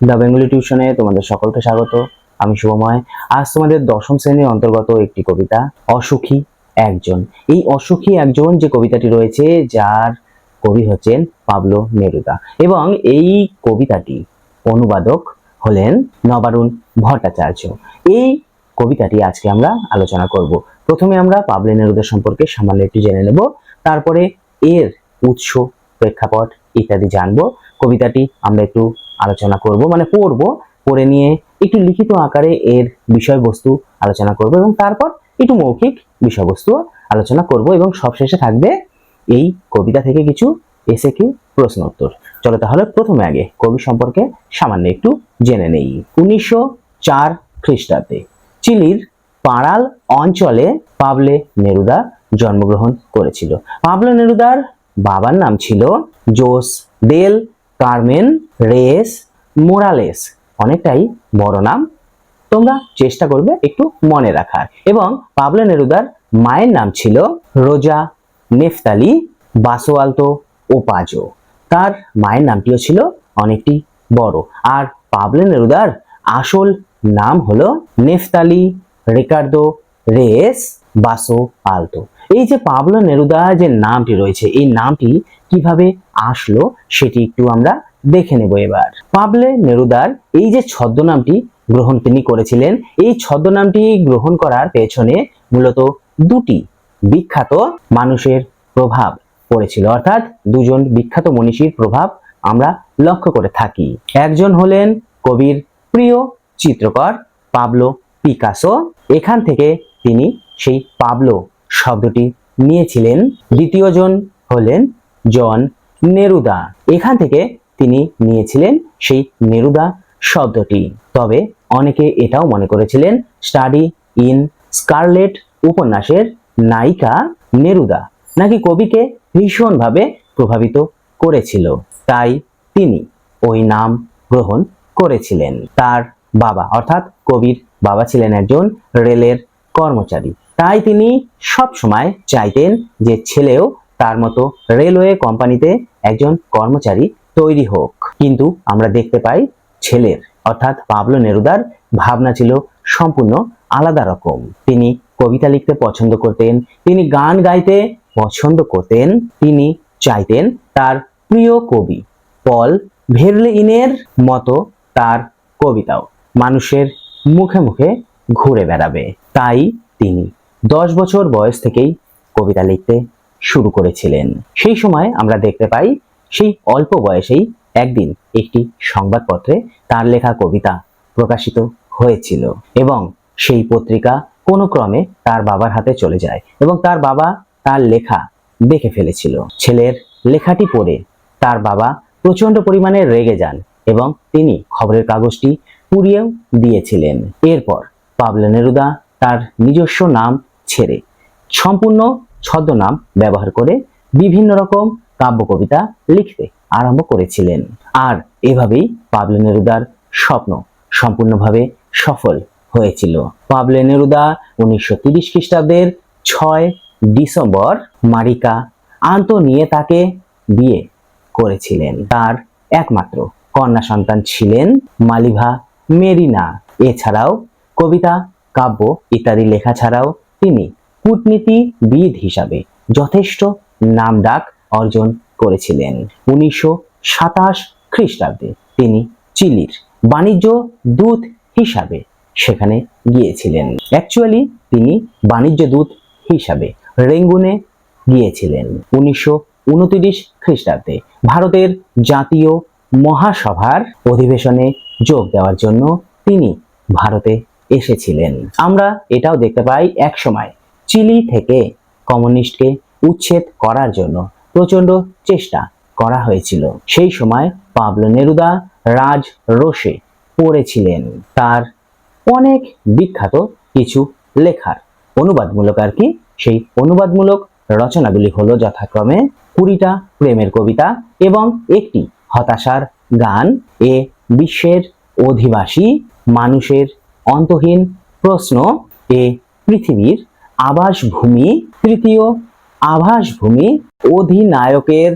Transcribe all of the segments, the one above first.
The Bengali টিউশনে তোমাদের সকলকে স্বাগত, আমি শুভময়। আজ তোমাদের দশম শ্রেণির অন্তর্গত একটি কবিতা, অসুখী একজন। এই অসুখী একজন যে কবিতাটি রয়েছে, যার কবি হচ্ছেন পাবলো নেরুদা। এবং এই কবিতাটি অনুবাদক হলেন নবারুণ ভট্টাচার্য। এই কবিতাটি আজকে আমরা আলোচনা করব। প্রথমে আমরা পাবলো নেরুদা সম্পর্কে সামান্য একটু জেনে নেব। তারপরে এর উৎস, প্রেক্ষাপট ইত্যাদি জানব। কবিতাটি আমরা একটু আলোচনা করব মানে পড়ব, পড়ে নিয়ে একটু লিখিত আকারে এর বিষয়বস্তু আলোচনা করব এবং তারপর একটু মৌখিক বিষয়বস্তু আলোচনা করব এবং সবশেষে থাকবে এই কবিতা থেকে কিছু এসে কি প্রশ্ন উত্তর চলো তাহলে প্রথমে আগে কবি সম্পর্কে সামান্য একটু জেনে নেই। উনিশশো চার খ্রিস্টাব্দে চিলির পাড়াল অঞ্চলে পাবলে নেরুদা জন্মগ্রহণ করেছিল। পাবলো নেরুদার বাবার নাম ছিল জোস দেল কার্মেন রেস, মোরালেস, অনেকটাই বড় নাম। তোমরা চেষ্টা করবে একটু মনে রাখার। এবং পাবলো নেরুদার মায়ের নাম ছিল রোজা নেফতালি বাসোয়ালতো ওপাজো। তার মায়ের নামটিও ছিল অনেকটি বড়। আর পাবলো নেরুদার আসল নাম হলো নেফতালি রিকার্দো রেস বাসো আলতো এই যে পাবলো নেরুদা যে নামটি রয়েছে, এই নামটি কীভাবে আসলো সেটি একটু আমরা দেখে নেব এবার। পাবলে নেরুদার এই যে ছদ্মনামটি গ্রহণ তিনি করেছিলেন, এই ছদ্মনামটি গ্রহণ করার পেছনে মূলত দুটি বিখ্যাত মানুষের প্রভাব পড়েছিল। অর্থাৎ দুজন বিখ্যাত মনীষীর প্রভাব আমরা লক্ষ্য করে থাকি। একজন হলেন কবির প্রিয় চিত্রকর পাবলো পিকাসো। এখান থেকে তিনি সেই পাবলো শব্দটি নিয়েছিলেন। দ্বিতীয়জন হলেন জন নেরুদা। এখান থেকে তিনি নিয়েছিলেন সেই নেরুদা শব্দটি। তবে অনেকে এটাও মনে করেছিলেন স্টাডি ইন স্কারলেট উপন্যাসের নায়িকা নেরুদা নাকি কবিকে ভীষণভাবে প্রভাবিত করেছিল। তাই তিনি ওই নাম গ্রহণ করেছিলেন। তার বাবা, অর্থাৎ কবির বাবা ছিলেন একজন রেলের কর্মচারী। তাই তিনি সব সময় চাইতেন যে ছেলেও তার মতো রেলওয়ে কোম্পানিতে একজন কর্মচারী তৈরি হোক। কিন্তু আমরা দেখতে পাই ছেলের, অর্থাৎ পাবলো নেরুদার ভাবনা ছিল সম্পূর্ণ আলাদা রকম। তিনি কবিতা লিখতে পছন্দ করতেন, তিনি গান গাইতে পছন্দ করতেন, তিনি চাইতেন তার প্রিয় কবি পল ভেরলেইনের মতো তার কবিতাও মানুষের মুখে মুখে ঘুরে বেড়াবে। তাই তিনি দশ বছর বয়স থেকেই কবিতা লিখতে শুরু করেছিলেন। সেই সময় আমরা দেখতে পাই সেই অল্প বয়সেই একদিন একটি সংবাদপত্রে তার লেখা কবিতা প্রকাশিত হয়েছিল এবং সেই পত্রিকা কোনো ক্রমে তার বাবার হাতে চলে যায় এবং তার বাবা তার লেখা দেখে ফেলেছিল। ছেলের লেখাটি পড়ে তার বাবা প্রচণ্ড পরিমাণে রেগে যান এবং তিনি খবরের কাগজটি পুড়িয়েও দিয়েছিলেন। এরপর পাবলো নেরুদা তার নিজস্ব নাম ছেড়ে, সম্পূর্ণ ছদ্মনাম ব্যবহার করে বিভিন্ন রকম কাব্য কবিতা লিখতে আরম্ভ করেছিলেন। আর এভাবেই পাবলো নেরুদার স্বপ্ন সম্পূর্ণভাবে সফল হয়েছিল। পাবলো নেরুদা উনিশশো তিরিশ খ্রিস্টাব্দের ছয় ডিসেম্বর মারিকা আন্তনিয়েতাকে বিয়ে করেছিলেন। তার একমাত্র কন্যা সন্তান ছিলেন মালিভা মেরিনা। এছাড়াও কবিতা, কাব্য ইত্যাদি লেখা ছাড়াও তিনি কূটনীতিবিদ হিসাবে যথেষ্ট নামডাক অর্জন করেছিলেন। উনিশশো সাতাশ খ্রিস্টাব্দে তিনি চিলির বাণিজ্য দূত হিসাবে সেখানে গিয়েছিলেন। অ্যাকচুয়ালি তিনি বাণিজ্য দূত হিসাবে রেঙ্গুনে গিয়েছিলেন। উনিশশো উনত্রিশ খ্রিস্টাব্দে ভারতের জাতীয় মহাসভার অধিবেশনে যোগ দেওয়ার জন্য তিনি ভারতে এসেছিলেন। আমরা এটাও দেখতে পাই এক সময় চিলি থেকে কমিউনিস্টকে উচ্ছেদ করার জন্য প্রচণ্ড চেষ্টা করা হয়েছিল। সেই সময় পাবলো নেরুদা রাজ রোষে পড়েছিলেন। তার অনেক বিখ্যাত কিছু লেখার অনুবাদমূলক আর কি। সেই অনুবাদমূলক রচনাগুলি হলো যথাক্রমে কুড়িটা প্রেমের কবিতা এবং একটি হতাশার গান। এ বিশ্বের অধিবাসী, মানুষের অন্তহীন প্রশ্ন। এ পৃথিবীর আবাসভূমি, তৃতীয় আভাসভূমি অধিনায়কের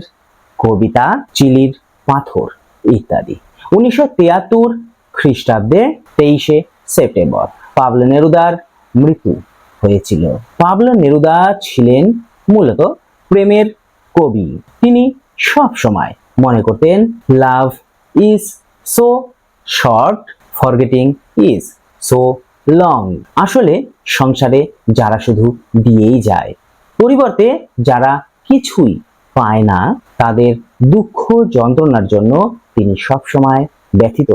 কবিতা, চিলির পাথর ইত্যাদি। উনিশশো তিয়াত্তর খ্রিস্টাব্দে তেইশে সেপ্টেম্বর পাবলো নেরুদার মৃত্যু হয়েছিল। পাবলো নেরুদা ছিলেন মূলত প্রেমের কবি। তিনি সব সময় মনে করতেন, love is so short, forgetting is so long. আসলে সংসারে যারা শুধু দিয়েই যায়, পরিবর্তে যারা কিছুই পায় না। তাদের দুঃখ যন্ত্রণার জন্য তিনি সবসময় ব্যথিত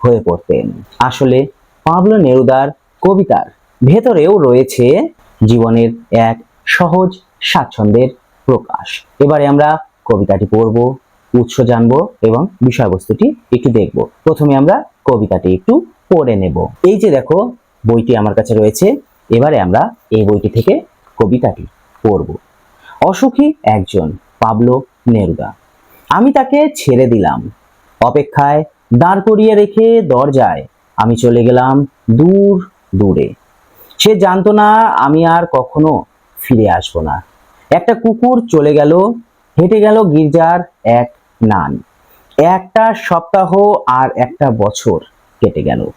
হয়ে পড়তেন। আসলে পাবলো নেরুদার কবিতার ভেতরেও রয়েছে জীবনের এক সহজ স্বাচ্ছন্দ্যের প্রকাশ। এবারে আমরা কবিতাটি পড়ব, উৎস জানব এবং বিষয়বস্তুটি একটু দেখব। প্রথমে আমরা কবিতাটি একটু পড়ে নেব। এই যে দেখো, বইটি আমার কাছে রয়েছে। এবারে আমরা এই বইটি থেকে কবিতাটি পড়ব। অসুখী একজন, পাবলো নেরুদা। আমি তাকে ছেড়ে দিলাম। অপেক্ষায় দাঁড় করিয়ে রেখে দরজায় আমি চলে গেলাম দূর দূরে। সে জানতো না আমি আর কখনো ফিরে আসব না। একটা কুকুর চলে গেল, হেঁটে গেল গির্জার এক নান। একটা সপ্তাহ আর একটা বছর কেটে গেল।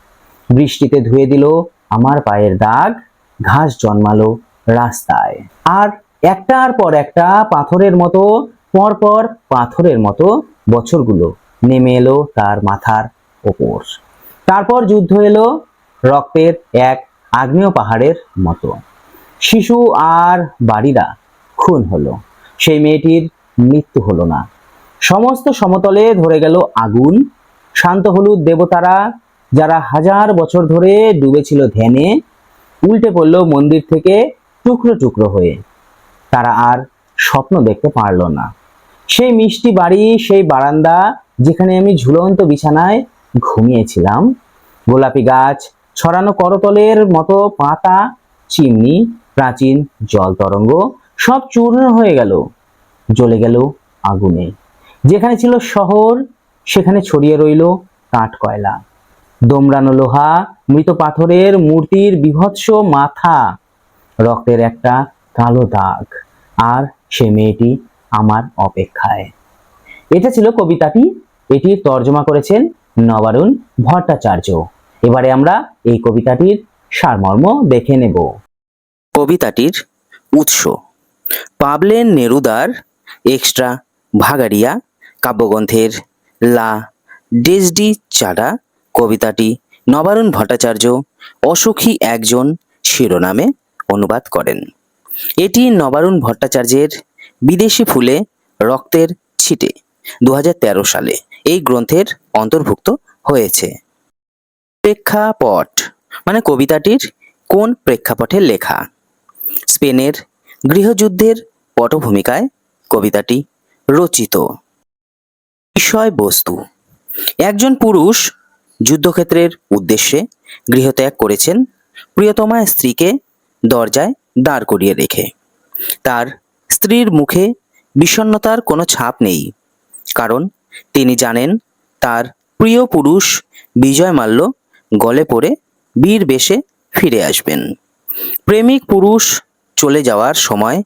বৃষ্টিতে ধুয়ে দিল আমার পায়ের দাগ, ঘাস জন্মালো রাস্তায়। আর একটার পর একটা পাথরের মতো, পরপর পাথরের মতো বছরগুলো নেমে এলো তার মাথার ওপর। তারপর যুদ্ধ এলো রক্তের এক আগ্নেয় পাহাড়ের মতো। শিশু আর বাড়িরা খুন হলো। সেই মেয়েটির মৃত্যু হলো না। সমস্ত সমতলে ধরে গেল আগুন। শান্ত হলুদ দেবতারা যারা হাজার বছর ধরে ডুবেছিল ধ্যানে, উল্টে পড়ল মন্দির থেকে টুকরো টুকরো হয়ে। তারা আর স্বপ্ন দেখতে পারল না। সেই মিষ্টি বাড়ি, সেই বারান্দা যেখানে আমি ঝুলন্ত বিছানায় ঘুমিয়েছিলাম। গোলাপি গাছ, ছড়ানো করতলের মতো পাতা, চিমনি, প্রাচীন জল তরঙ্গ, সব চূর্ণ হয়ে গেল। জ্বলে গেল আগুনে। যেখানে ছিল শহর, সেখানে ছড়িয়ে রইল কাঠ কয়লা। দোমরানো লোহা, মৃত পাথরের মূর্তির বিভৎস মাথা, রক্তের একটা কালো দাগ। আর সে মেয়েটি আমার অপেক্ষায়। এটা ছিল কবিতাটি। এটির তর্জমা করেছেন নবারুণ ভট্টাচার্য। এবারে আমরা এই কবিতাটির সারমর্ম দেখে নেব। কবিতাটির উৎস। পাবলেন নেরুদার এক্সট্রা ভাগাড়িয়া কাব্যগ্রন্থের লা ডেজডি চাডা কবিতাটি নবারুণ ভট্টাচার্য অসুখী একজন শিরোনামে অনুবাদ করেন। এটি নবারুণ ভট্টাচার্যের বিদেশি ফুলে রক্তের ছিটে দু হাজার তেরো সালে এই গ্রন্থের অন্তর্ভুক্ত হয়েছে। প্রেক্ষাপট মানে কবিতাটির কোন প্রেক্ষাপটে লেখা? স্পেনের গৃহযুদ্ধের পটভূমিকায় কবিতাটি রচিত। বিষয়বস্তু, একজন পুরুষ যুদ্ধক্ষেত্রের উদ্দেশ্যে গৃহত্যাগ করেছেন। প্রিয়তমা স্ত্রীকে দরজায় দাঁড় করিয়ে রেখে। তার স্ত্রীর মুখে বিষণ্ণতার কোনো ছাপ নেই, কারণ তিনি জানেন তার প্রিয় পুরুষ বিজয় মাল্য গলে পড়ে বীর বেশে ফিরে আসবেন। প্রেমিক পুরুষ চলে যাওয়ার সময়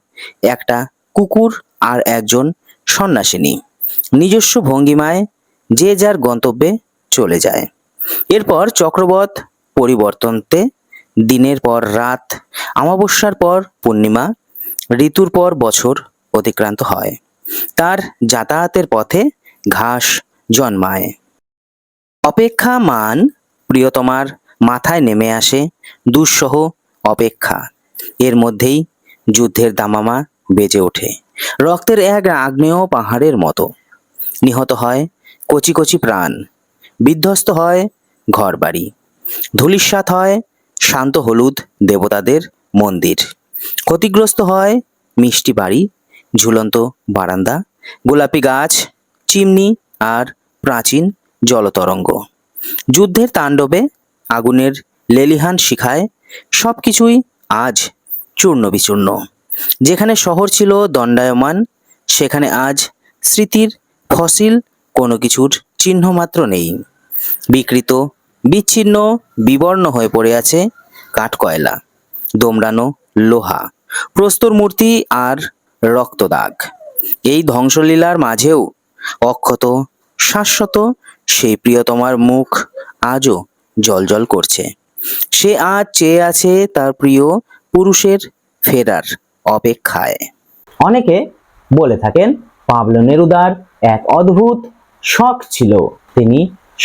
একটা কুকুর আর একজন সন্ন্যাসিনী নিজস্ব ভঙ্গিমায় যে যার গন্তব্যে চলে যায়। এরপর চক্রবত পরিবর্তনতে দিনের পর রাত, অমাবস্যার পর পূর্ণিমা, ঋতুর পর বছর অতিক্রান্ত হয়। তার যাতায়াতের পথে ঘাস জন্মায়। অপেক্ষা মান প্রিয়তমার মাথায় নেমে আসে দুঃসহ অপেক্ষা। এর মধ্যেই যুদ্ধের দামামা বেজে ওঠে। রক্তের এক আগ্নেয় পাহাড়ের মতো। নিহত হয় কচি কচি প্রাণ। বিধ্বস্ত হয় ঘরবাড়ি। ধূলিসাৎ হয় শান্ত হলুদ দেবতাদের মন্দির। ক্ষতিগ্রস্ত হয় মিষ্টি বাড়ি, ঝুলন্ত বারান্দা, গোলাপি গাছ, চিমনি আর প্রাচীন জলতরঙ্গ। যুদ্ধের তাণ্ডবে আগুনের লেলিহান শিখায় সব কিছুই আজ চূর্ণ বিচূর্ণ যেখানে শহর ছিল দণ্ডায়মান, সেখানে আজ স্মৃতির ফসিল কোনো কিছুর চিহ্ন মাত্র নেই। বিকৃত বিচ্ছিন্ন, বিবর্ণ হয়ে পড়ে আছে কাঠকয়লা, দোমড়ানো লোহা, প্রস্তর মূর্তি আর রক্তদাগ। এই ধ্বংসলীলার মাঝেও অক্ষত, শাশ্বত সেই প্রিয়তমার মুখ আজও জলজল করছে। সে আজ চেয়ে আছে তার প্রিয় পুরুষের ফেরার অপেক্ষায়। অনেকে বলে থাকেন, পাবলো নেরুদার এক অদ্ভুত শখ ছিল। তিনি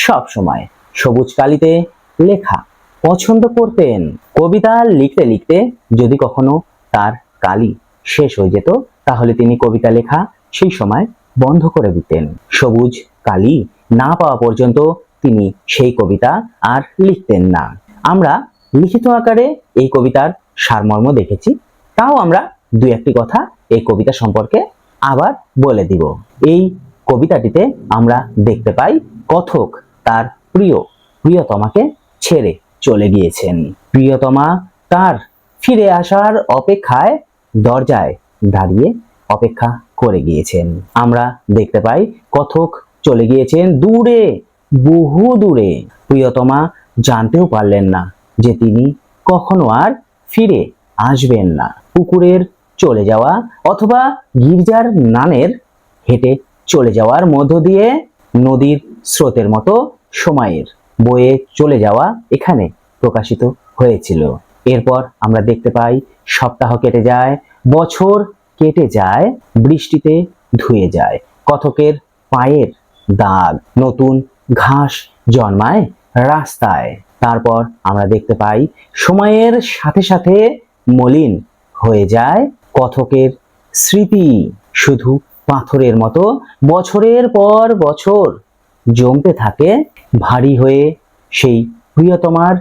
সব সময় সবুজ কালিতে লেখা পছন্দ করতেন। কবিতা লিখতে লিখতে যদি কখনো তার কালি শেষ হয়ে যেত, তাহলে তিনি কবিতা লেখা সেই সময় বন্ধ করে দিতেন। সবুজ কালি না পাওয়া পর্যন্ত তিনি সেই কবিতা আর লিখতেন না। আমরা লিখিত আকারে এই কবিতার সারমর্ম দেখেছি, তাও আমরা দু একটি কথা এই কবিতা সম্পর্কে আবার বলে দিব। এই কবিতাটিতে আমরা দেখতে পাই, কথক তার প্রিয়, প্রিয়তমাকে ছেড়ে চলে গিয়েছেন। প্রিয়তমা তার ফিরে আসার অপেক্ষায় দরজায় দাঁড়িয়ে অপেক্ষা করে গিয়েছেন। আমরা দেখতে পাই কথক চলে গিয়েছেন দূরে, বহু দূরে। প্রিয়তমা জানতেও পারলেন না যে তিনি কখনো আর ফিরে আসবেন না। পুকুরের চলে যাওয়া অথবা গির্জার নানের হেঁটে চলে যাওয়ার মধ্য দিয়ে নদীর স্রোতের মতো সময়ের বয়ে চলে যাওয়া এখানে প্রকাশিত হয়েছিল। এরপর আমরা দেখতে পাই, সপ্তাহ কেটে যায়, বছর কেটে যায়, বৃষ্টিতে ধুয়ে যায়। কথকের পায়ের দাগ নতুন ঘাস জন্মায় রাস্তায়। তারপর আমরা দেখতে পাই, সময়ের সাথে সাথে মলিন হয়ে যায় কথকের স্মৃতি। শুধু পাথরের মতো বছরের পর বছর জমতে থাকে, ভারী হয়ে সেই প্রিয়তমার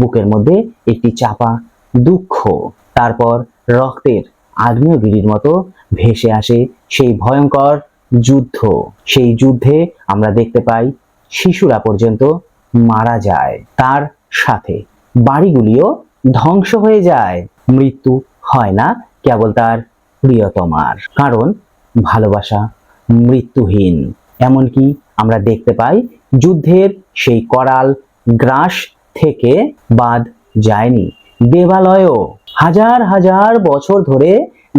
বুকের মধ্যে একটি চাপা দুঃখ। তারপর রক্তের আগ্নেয়গিরির মতো ভেসে আসে সেই ভয়ঙ্কর যুদ্ধ। সেই যুদ্ধে আমরা দেখতে পাই, শিশুরা পর্যন্ত মারা যায়। তার সাথে বাড়িগুলিও ধ্বংস হয়ে যায়। মৃত্যু হয় না কেবল তার প্রিয়তমার। কারণ ভালোবাসা মৃত্যুহীন। এমনকি আমরা দেখতে পাই, যুদ্ধের সেই করাল গ্রাস থেকে বাদ যায়নি। দেবালয়ও হাজার হাজার বছর ধরে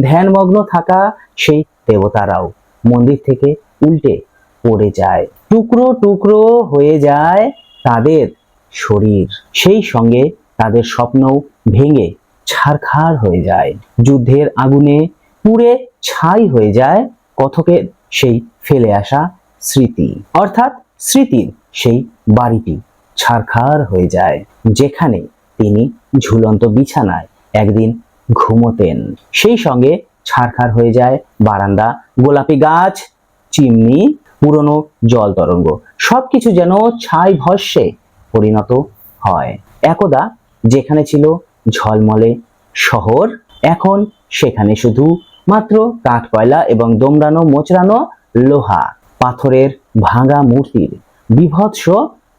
ধ্যানমগ্ন থাকা সেই দেবতারাও মন্দির থেকে উল্টে পড়ে যায়। টুকরো টুকরো হয়ে যায় তাদের শরীর। সেই সঙ্গে তাদের স্বপ্নও ভেঙে ছারখার হয়ে যায়। যুদ্ধের আগুনে পুড়ে ছাই হয়ে যায়, কথকের সেই ফেলে আসা স্মৃতি। অর্থাৎ স্মৃতির সেই বাড়িটি ছারখার হয়ে যায়, যেখানে তিনি ঝুলন্ত বিছানায় একদিন ঘুমোতেন। সেই সঙ্গে ছারখার হয়ে যায় বারান্দা, গোলাপি গাছ, চিমনি, পুরনো জল তরঙ্গ, সবকিছু যেন ছাই ভস্যে পরিণত হয়। একদা যেখানে ছিল ঝলমলে শহর, এখন সেখানে শুধু মাত্র কাঠ কয়লা এবং দোমড়ানো মোচড়ানো লোহা। পাথরের ভাঙা মূর্তির বিভৎস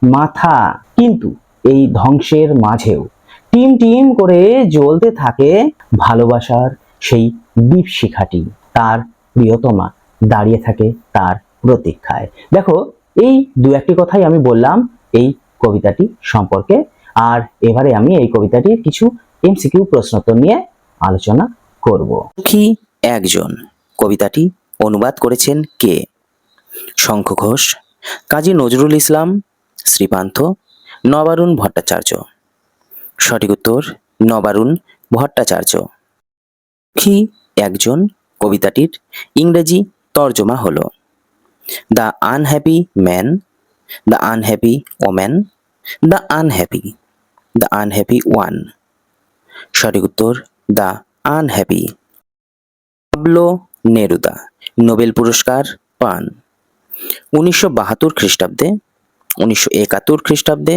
মাথা কিন্তু এই ধ্বংসের মাঝেও টিম টিম করে জ্বলতে থাকে ভালোবাসার সেই দীপশিখাটি তার প্রিয়তমা দাঁড়িয়ে থাকে তার প্রতীক্ষায়। দেখো, এই দু একটি কথাই আমি বললাম এই কবিতাটি সম্পর্কে। আর এবারে আমি এই কবিতাটির কিছু এমসিকিউ প্রশ্নোত্তর নিয়ে আলোচনা করব। কি একজন? কবিতাটি অনুবাদ করেছেন কে? শঙ্খ ঘোষ, কাজী নজরুল ইসলাম শ্রীপান্থ নবারুণ ভট্টাচার্য। সঠিক উত্তর, নবারুণ ভট্টাচার্য। কি একজন? কবিতাটির ইংরেজি তর্জমা হলো। The unhappy man, the unhappy woman, the unhappy the unhappy one. সঠিক উত্তর, the unhappy. Pablo Neruda, Nobel পুরস্কার পান। উনিশশো বাহাত্তর খ্রিস্টাব্দে, উনিশশো একাত্তর খ্রিস্টাব্দে,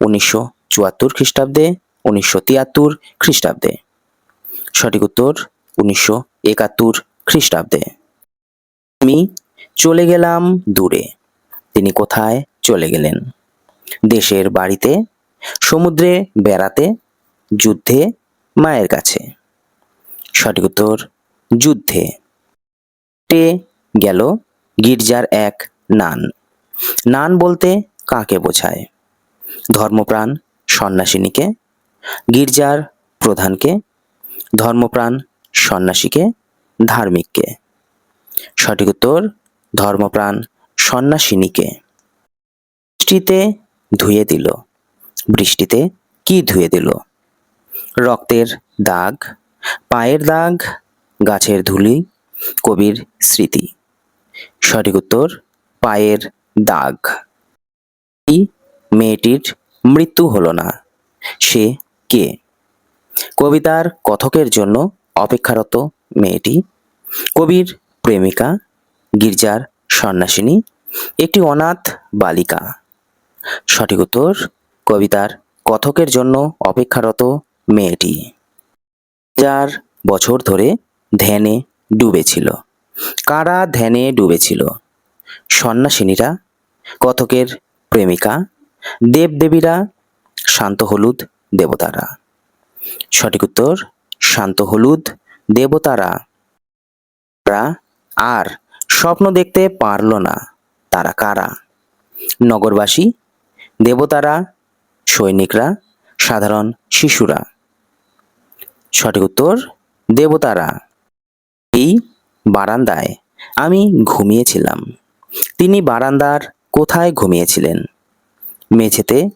উনিশশো চুয়াত্তর খ্রিস্টাব্দে, উনিশশো তিয়াত্তর খ্রিস্টাব্দে। সঠিক উত্তর উনিশশো একাত্তর খ্রিস্টাব্দে। আমি চলে গেলাম দূরে। তিনি কোথায় চলে গেলেন? দেশের বাড়িতে, সমুদ্রে বেড়াতে, যুদ্ধে, মায়ের কাছে। সঠিক উত্তর, যুদ্ধে। গেল গির্জার এক নান। নান বলতে কাকে বোঝায়? ধর্মপ্রাণ সন্ন্যাসিনীকে, গির্জার প্রধানকে, ধর্মপ্রাণ সন্ন্যাসীকে, ধার্মিককে। সঠিক উত্তর, ধর্মপ্রাণ সন্ন্যাসিনীকে। বৃষ্টিতে ধুয়ে দিল। বৃষ্টিতে কি ধুয়ে দিল? রক্তের দাগ, পায়ের দাগ, গাছের ধুলি, কবির স্মৃতি। সঠিক উত্তর, পায়ের দাগ। এই মেয়েটির মৃত্যু হলো না। সে কে? কবিতার কথকের জন্য অপেক্ষারত মেয়েটি। কবির প্রেমিকা, গির্জার সন্ন্যাসিনী, একটি অনাথ বালিকা। সঠিক উত্তর, কবিতার কথকের জন্য অপেক্ষারত মেয়েটি। চার বছর ধরে ধ্যানে ডুবেছিল। কারা ধ্যানে ডুবেছিল? সন্ন্যাসিনীরা কথকের প্রেমিকা, দেবদেবীরা, শান্ত হলুদ দেবতারা। সঠিক উত্তর, শান্ত হলুদ দেবতারা। তারা আর স্বপ্ন দেখতে পারল না, তারা কারা? নগরবাসী, দেবতারা, সৈনিকরা, সাধারণ শিশুরা। সঠিক উত্তর, দেবতারা। এই বারান্দায় আমি ঘুমিয়েছিলাম। তিনি বারান্দার কোথায় ঘুমিয়েছিলেন? মেঝেতে,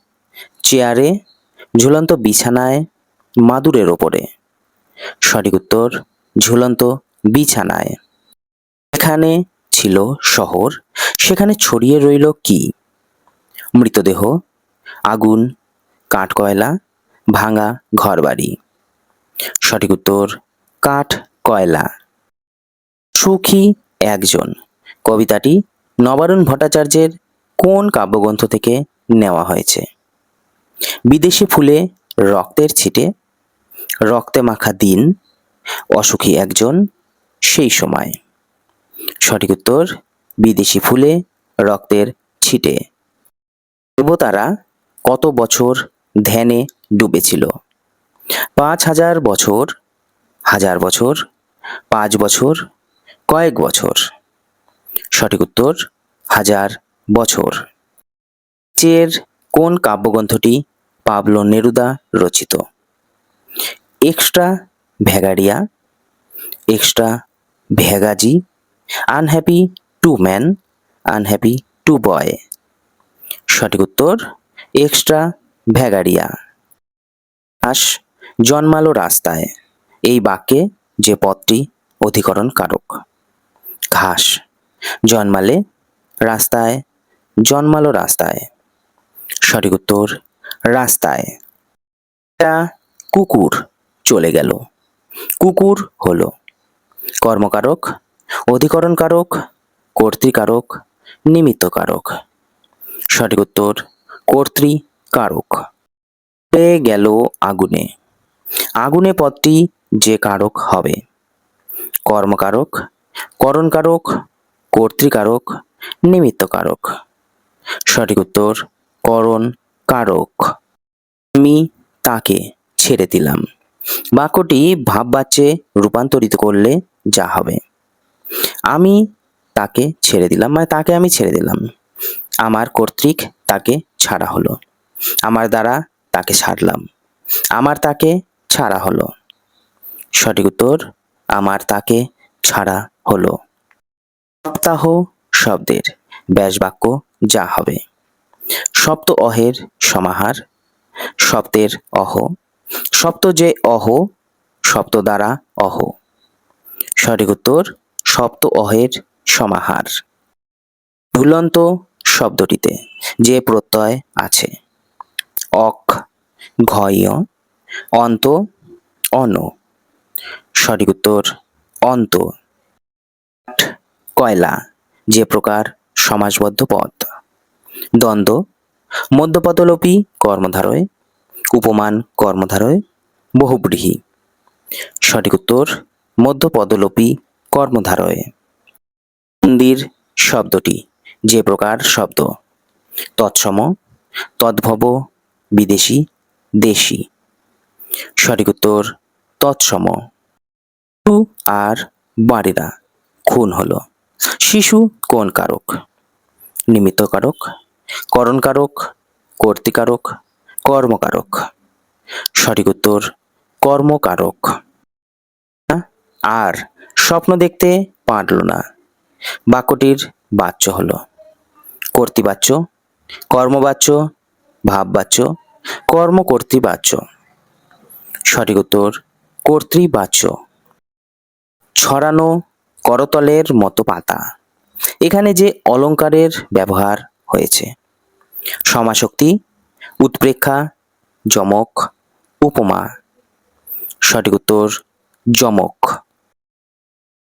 চেয়ারে, ঝুলন্ত বিছানায়, মাদুরের ওপরে। সঠিক উত্তর, ঝুলন্ত বিছানায়। এখানে ছিল শহর, সেখানে ছড়িয়ে রইল কি? মৃতদেহ, আগুন কাঠ কয়লা ভাঙা ঘরবাড়ি। সঠিক উত্তর কাঠ কয়লা সুখী একজন। কবিতাটি নবারুণ ভট্টাচার্যের কোন কাব্যগ্রন্থ থেকে নেওয়া হয়েছে? বিদেশি ফুলে রক্তের ছিটে, রক্তে মাখা দিন, অসুখী একজন সেই সময়। সঠিক উত্তর, বিদেশি ফুলে রক্তের ছিটে। দেবতারা কত বছর ধ্যানে ডুবেছিল? পাঁচ হাজার বছর হাজার বছর, পাঁচ বছর কয়েক বছর। সঠিক উত্তর, হাজার বছর। চের কোন কাব্যগ্রন্থটি পাবলো নেরুদা রচিত? Extravagaria extravagaria unhappy to man, unhappy to boy. সঠিক উত্তর, এক্সট্রা ভ্যাগারিয়া আস, জন্মালো রাস্তায়। এই বাক্যে যে পদটি অধিকরণ কারক ঘাস। জন্মালে রাস্তায়, জন্মালো রাস্তায়। সঠিক উত্তর, রাস্তায়। একটা কুকুর চলে গেল। কুকুর হলো কর্মকারক অধিকরণ কারক কর্তৃকারক, নিমিত্তকারক। সঠিক উত্তর, কর্তৃকারক। পেয়ে গেল আগুনে। আগুনে পদটি যে কারক হবে। কর্মকারক করণকারক, কর্তৃকারক, নিমিত্তকারক। সঠিক উত্তর করণ কারক আমি তাকে ছেড়ে দিলাম। বাক্যটি ভাববাচ্যে রূপান্তরিত করলে যা হবে। আমি তাকে ছেড়ে দিলাম মানে তাকে আমি ছেড়ে দিলাম। আমার কর্তৃক তাকে ছাড়া হলো। আমার দ্বারা তাকে ছাড়লাম। আমার তাকে ছাড়া হলো। সঠিক উত্তর, আমার তাকে ছাড়া হলো। সপ্তাহ শব্দের ব্যাস বাক্য যা হবে। সপ্ত অহের সমাহার, সপ্তের অহ। সপ্ত যে অহ, সপ্ত দ্বারা অহ। সঠিক উত্তর, সপ্ত অহের সমাহার। ঝুলন্ত শব্দটিতে যে প্রত্যয় আছে। অক ঘয়, অন্ত অন সঠিক উত্তর অন্ত। কয়লা, যে প্রকার সমাজবদ্ধ পদ দ্বন্দ্ব, মধ্যপদলোপী কর্মধারয়, উপমান কর্মধারয়, বহুব্রীহি। সঠিক উত্তর, মধ্যপদলোপী কর্মধারয়। মন্দির শব্দটি, যে প্রকার শব্দ। তৎসম, তদ্ভব, বিদেশি, দেশি। সঠিক উত্তর, তৎসম। শিশু আর বাড়িরা খুন হলো। শিশু কোন কারক? নিমিত্ত কারক, করণ কারক কর্তিকারক কর্মকারক সঠিক উত্তর কর্মকারক আর স্বপ্ন দেখতে পারল না। বাক্যটির বাচ্য হলো। কর্তৃবাচ্য কর্মবাচ্য ভাববাচ্য কর্মকর্তৃবাচ্য সঠিক উত্তর কর্তৃবাচ্য ছড়ানো করতলের মতো পাতা। এখানে যে অলঙ্কারের ব্যবহার হয়েছে। সমাশক্তি উৎপ্রেক্ষা, যমক, উপমা। সঠিক উত্তর, যমক।